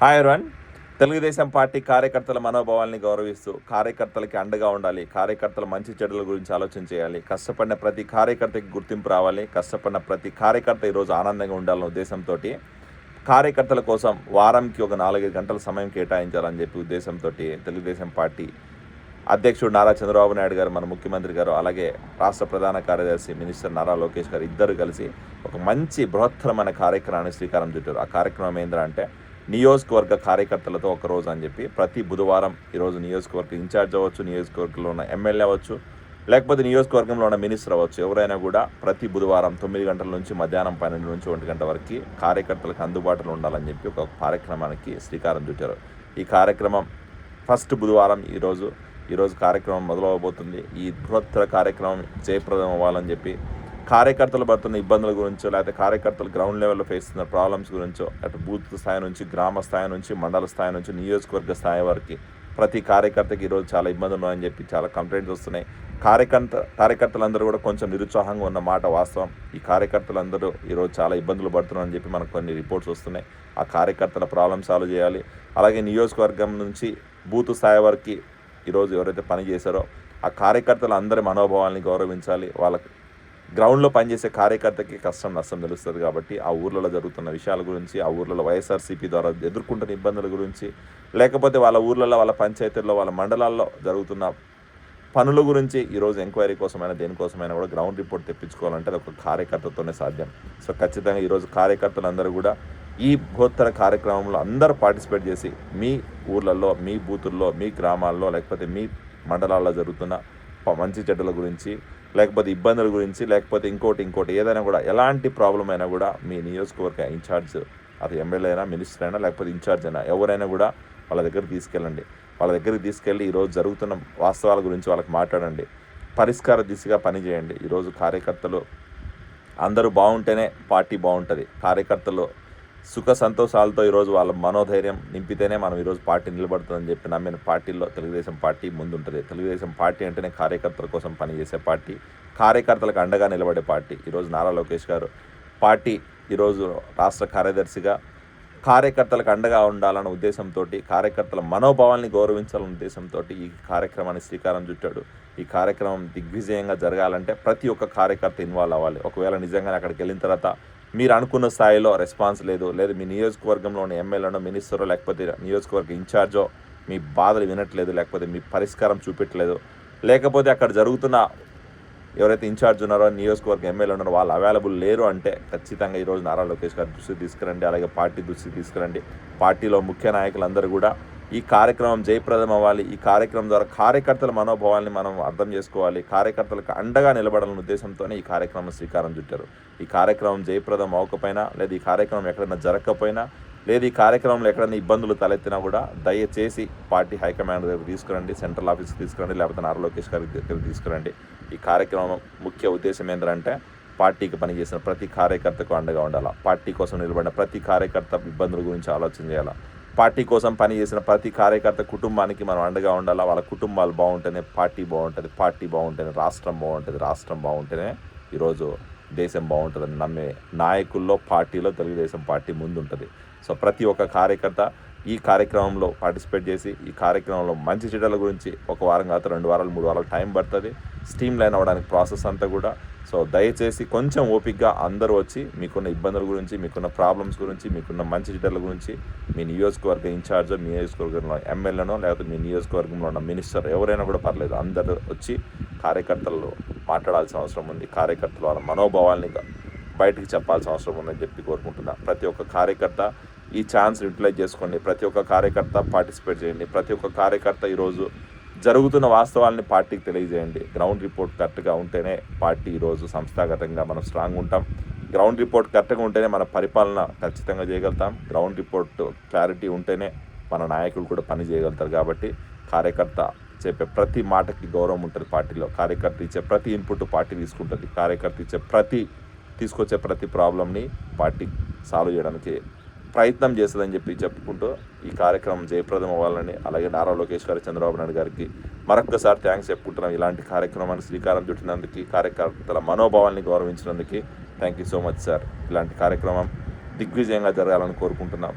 Hi run Telugu Desam party కార్యకర్తల మనోభావాల్ని గౌరవిస్తూ కార్యకర్తలకి అండగా ఉండాలి కార్యకర్తల మంచి చెడుల గురించి ఆలోచన చేయాలి కష్టపడిన ప్రతి కార్యకర్తకి గుర్తింపు రావాలి కష్టపడిన ప్రతి కార్యకర్త ఈరోజు ఆనందంగా ఉండాలన్న ఉద్దేశంతో కార్యకర్తల కోసం వారంకి ఒక నాలుగైదు గంటల సమయం కేటాయించాలని చెప్పి ఉద్దేశంతో తెలుగుదేశం పార్టీ అధ్యక్షుడు నారా చంద్రబాబు నాయుడు గారు మన ముఖ్యమంత్రి గారు అలాగే రాష్ట్ర ప్రధాన కార్యదర్శి మినిస్టర్ నారా లోకేష్ గారు ఇద్దరు కలిసి ఒక మంచి బృహత్తరమైన కార్యక్రమాన్ని శ్రీకారం చుట్టారు. ఆ కార్యక్రమం ఏంటంటే నియోజకవర్గ కార్యకర్తలతో ఒకరోజు అని చెప్పి ప్రతి బుధవారం ఈరోజు నియోజకవర్గ ఇన్ఛార్జ్ అవ్వచ్చు నియోజకవర్గంలో ఉన్న ఎమ్మెల్యే అవ్వచ్చు లేకపోతే నియోజకవర్గంలో ఉన్న మినిస్టర్ అవ్వచ్చు. ఎవరైనా కూడా ప్రతి బుధవారం తొమ్మిది గంటల నుంచి మధ్యాహ్నం పన్నెండు నుంచి ఒంటి గంట వరకు కార్యకర్తలకు అందుబాటులో ఉండాలని చెప్పి ఒక కార్యక్రమానికి శ్రీకారం చుట్టారు. ఈ కార్యక్రమం ఫస్ట్ బుధవారం ఈరోజు ఈరోజు కార్యక్రమం మొదలవబోతుంది. ఈ బృహత్తర కార్యక్రమం జయప్రదం అవ్వాలని చెప్పి కార్యకర్తలు పడుతున్న ఇబ్బందుల గురించో లేకపోతే కార్యకర్తలు గ్రౌండ్ లెవెల్లో ఫేస్ చేస్తున్న ప్రాబ్లమ్స్ గురించో అటు బూత్ స్థాయి నుంచి గ్రామ స్థాయి నుంచి మండల స్థాయి నుంచి నియోజకవర్గ స్థాయి వరకు ప్రతి కార్యకర్తకి ఈరోజు చాలా ఇబ్బందులు ఉన్నాయని చెప్పి చాలా కంప్లైంట్స్ వస్తున్నాయి. కార్యకర్త కార్యకర్తలందరూ కూడా కొంచెం నిరుత్సాహంగా ఉన్న మాట వాస్తవం. ఈ కార్యకర్తలందరూ ఈరోజు చాలా ఇబ్బందులు పడుతున్నారని చెప్పి మనకు కొన్ని రిపోర్ట్స్ వస్తున్నాయి. ఆ కార్యకర్తల ప్రాబ్లమ్ సాల్వ్ చేయాలి. అలాగే నియోజకవర్గం నుంచి బూత్ స్థాయి వరకు ఈరోజు ఎవరైతే పని చేశారో ఆ కార్యకర్తల అందరి మనోభావాల్ని గౌరవించాలి. వాళ్ళ గ్రౌండ్లో పనిచేసే కార్యకర్తకి కష్టం నష్టం తెలుస్తుంది కాబట్టి ఆ ఊర్లలో జరుగుతున్న విషయాల గురించి ఆ ఊర్లలో వైఎస్ఆర్సీపీ ద్వారా ఎదుర్కొంటున్న ఇబ్బందుల గురించి లేకపోతే వాళ్ళ ఊర్లలో వాళ్ళ పంచాయతీల్లో వాళ్ళ మండలాల్లో జరుగుతున్న పనుల గురించి ఈరోజు ఎంక్వైరీ కోసమైనా దేనికోసమైనా కూడా గ్రౌండ్ రిపోర్ట్ తెప్పించుకోవాలంటే అది ఒక కార్యకర్తతోనే సాధ్యం. సో ఖచ్చితంగా ఈరోజు కార్యకర్తలందరూ కూడా ఈ బృహత్తర కార్యక్రమంలో అందరూ పార్టిసిపేట్ చేసి మీ ఊర్లలో మీ బూతుల్లో మీ గ్రామాల్లో లేకపోతే మీ మండలాల్లో జరుగుతున్న మంచి చెడ్డల గురించి లేకపోతే ఇబ్బందుల గురించి లేకపోతే ఇంకోటి ఇంకోటి ఏదైనా కూడా ఎలాంటి ప్రాబ్లం అయినా కూడా మీ నియోజకవర్గ ఇన్ఛార్జ్ అది ఎమ్మెల్యే అయినా మినిస్టర్ అయినా లేకపోతే ఇన్ఛార్జ్ అయినా ఎవరైనా కూడా వాళ్ళ దగ్గరికి తీసుకెళ్ళండి. వాళ్ళ దగ్గరికి తీసుకెళ్ళి ఈరోజు జరుగుతున్న వాస్తవాల గురించి వాళ్ళకి మాట్లాడండి. పరిష్కార దిశగా పనిచేయండి ఈరోజు కార్యకర్తలు అందరూ బాగుంటేనే పార్టీ బాగుంటుంది. కార్యకర్తలు సుఖ సంతోషాలతో ఈరోజు వాళ్ళ మనోధైర్యం నింపితేనే మనం ఈరోజు పార్టీ నిలబడుతుందని చెప్పి నమ్మిన పార్టీల్లో తెలుగుదేశం పార్టీ ముందుంటుంది. తెలుగుదేశం పార్టీ అంటేనే కార్యకర్తల కోసం పనిచేసే పార్టీ కార్యకర్తలకు అండగా నిలబడే పార్టీ. ఈరోజు నారా లోకేష్ గారు పార్టీ ఈరోజు రాష్ట్ర కార్యదర్శిగా కార్యకర్తలకు అండగా ఉండాలన్న ఉద్దేశంతో కార్యకర్తల మనోభావాల్ని గౌరవించాలన్న ఉద్దేశంతో ఈ కార్యక్రమాన్ని శ్రీకారం చుట్టాడు. ఈ కార్యక్రమం దిగ్విజయంగా జరగాలంటే ప్రతి ఒక్క కార్యకర్త ఇన్వాల్వ్ అవ్వాలి. ఒకవేళ నిజంగానే అక్కడికి వెళ్ళిన తర్వాత మీరు అనుకున్న స్థాయిలో రెస్పాన్స్ లేదు. లేదు మీ నియోజకవర్గంలోని ఎమ్మెల్యేనో మినిస్టరో లేకపోతే నియోజకవర్గ ఇన్ఛార్జో మీ బాధలు వినట్లేదు లేకపోతే మీ పరిష్కారం చూపెట్టలేదు. లేకపోతే అక్కడ జరుగుతున్న ఎవరైతే ఇన్ఛార్జ్ ఉన్నారో నియోజకవర్గ ఎమ్మెల్యే ఉన్నారో వాళ్ళు అవైలబుల్ లేరు అంటే ఖచ్చితంగా ఈరోజు నారా లోకేష్ గారి దృష్టి తీసుకురండి. అలాగే పార్టీ దృష్టి తీసుకురండి. పార్టీలో ముఖ్య నాయకులందరూ కూడా ఈ కార్యక్రమం జయప్రదం అవ్వాలి. ఈ కార్యక్రమం ద్వారా కార్యకర్తల మనోభావాల్ని మనం అర్థం చేసుకోవాలి. కార్యకర్తలకు అండగా నిలబడాలనే ఉద్దేశంతోనే ఈ కార్యక్రమం శ్రీకారం చుట్టారు. ఈ కార్యక్రమం జయప్రదం అవ్వకపోయినా లేదా ఈ కార్యక్రమం ఎక్కడైనా జరగకపోయినా లేదు ఈ కార్యక్రమంలో ఎక్కడైనా ఇబ్బందులు తలెత్తినా కూడా దయచేసి పార్టీ హైకమాండ్ దగ్గర తీసుకురండి సెంట్రల్ ఆఫీస్కి తీసుకురండి లేకపోతే నారా లోకేష్ గారి దగ్గర తీసుకురండి. ఈ కార్యక్రమం ముఖ్య ఉద్దేశం ఏంటంటే పార్టీకి పనిచేసిన ప్రతి కార్యకర్తకు అండగా ఉండాలా. పార్టీ కోసం నిలబడిన ప్రతి కార్యకర్త ఇబ్బందుల గురించి ఆలోచన చేయాలా. పార్టీ కోసం పనిచేసిన ప్రతి కార్యకర్త కుటుంబానికి మనం అండగా ఉండాలి? వాళ్ళ కుటుంబాలు బాగుంటేనే పార్టీ బాగుంటుంది పార్టీ బాగుంటేనే రాష్ట్రం బాగుంటుంది రాష్ట్రం బాగుంటేనే ఈరోజు దేశం బాగుంటుందని నమ్మే నాయకుల్లో పార్టీలో తెలుగుదేశం పార్టీ ముందుంటుంది. సో ప్రతి ఒక్క కార్యకర్త ఈ కార్యక్రమంలో పార్టిసిపేట్ చేసి ఈ కార్యక్రమంలో మంచి చెడ్డల గురించి ఒక వారం కాదు రెండు వారాలు మూడు వారాలు టైం పడుతుంది. స్టీమ్ లైన్ అవ్వడానికి ప్రాసెస్ అంతా కూడా సో దయచేసి కొంచెం ఓపిక్గా అందరూ వచ్చి మీకున్న ఇబ్బందుల గురించి మీకున్న ప్రాబ్లమ్స్ గురించి మీకున్న మంచి చెడ్డల గురించి మీ నియోజకవర్గ ఇన్ఛార్జ్ మీ నియోజకవర్గంలో ఎమ్మెల్యేనో లేకపోతే మీ నియోజకవర్గంలో ఉన్న మినిస్టర్ ఎవరైనా కూడా పర్లేదు. అందరూ వచ్చి కార్యకర్తలు మాట్లాడాల్సిన అవసరం ఉంది. కార్యకర్తల వాళ్ళ మనోభావాల్ని బయటికి చెప్పాల్సిన అవసరం ఉందని చెప్పి కోరుకుంటున్నా. ప్రతి ఒక్క కార్యకర్త ఈ ఛాన్స్ యూటిలైజ్ చేసుకోండి. ప్రతి ఒక్క కార్యకర్త పార్టిసిపేట్ చేయండి. ప్రతి ఒక్క కార్యకర్త ఈరోజు జరుగుతున్న వాస్తవాలని పార్టీకి తెలియజేయండి. గ్రౌండ్ రిపోర్ట్ కరెక్ట్గా ఉంటేనే పార్టీ ఈరోజు సంస్థాగతంగా మనం స్ట్రాంగ్ ఉంటాం. గ్రౌండ్ రిపోర్ట్ కరెక్ట్గా ఉంటేనే మన పరిపాలన ఖచ్చితంగా చేయగలుగుతాం. గ్రౌండ్ రిపోర్ట్ క్లారిటీ ఉంటేనే మన నాయకులు కూడా పని చేయగలుగుతారు కాబట్టి కార్యకర్త చెప్పే ప్రతి మాటకి గౌరవం ఉంటుంది పార్టీలో. కార్యకర్త ఇచ్చే ప్రతి ఇన్పుట్ పార్టీ తీసుకుంటుంది. కార్యకర్త ఇచ్చే ప్రతి తీసుకొచ్చే ప్రతి ప్రాబ్లమ్ని పార్టీ సాల్వ్ చేయడానికి ప్రయత్నం చేస్తుందని చెప్పి చెప్పుకుంటూ ఈ కార్యక్రమం జయప్రదం అవ్వాలని అలాగే నారా లోకేష్ గారు చంద్రబాబు నాయుడు గారికి మరొక్కసారి థ్యాంక్స్ చెప్పుకుంటున్నాం. ఇలాంటి కార్యక్రమానికి శ్రీకారం చుట్టినందుకు కార్యకర్తల మనోభావాల్ని గౌరవించినందుకు thank you so much sir. ఇలాంటి కార్యక్రమం దిగ్విజయంగా జరగాలని కోరుకుంటున్నాం.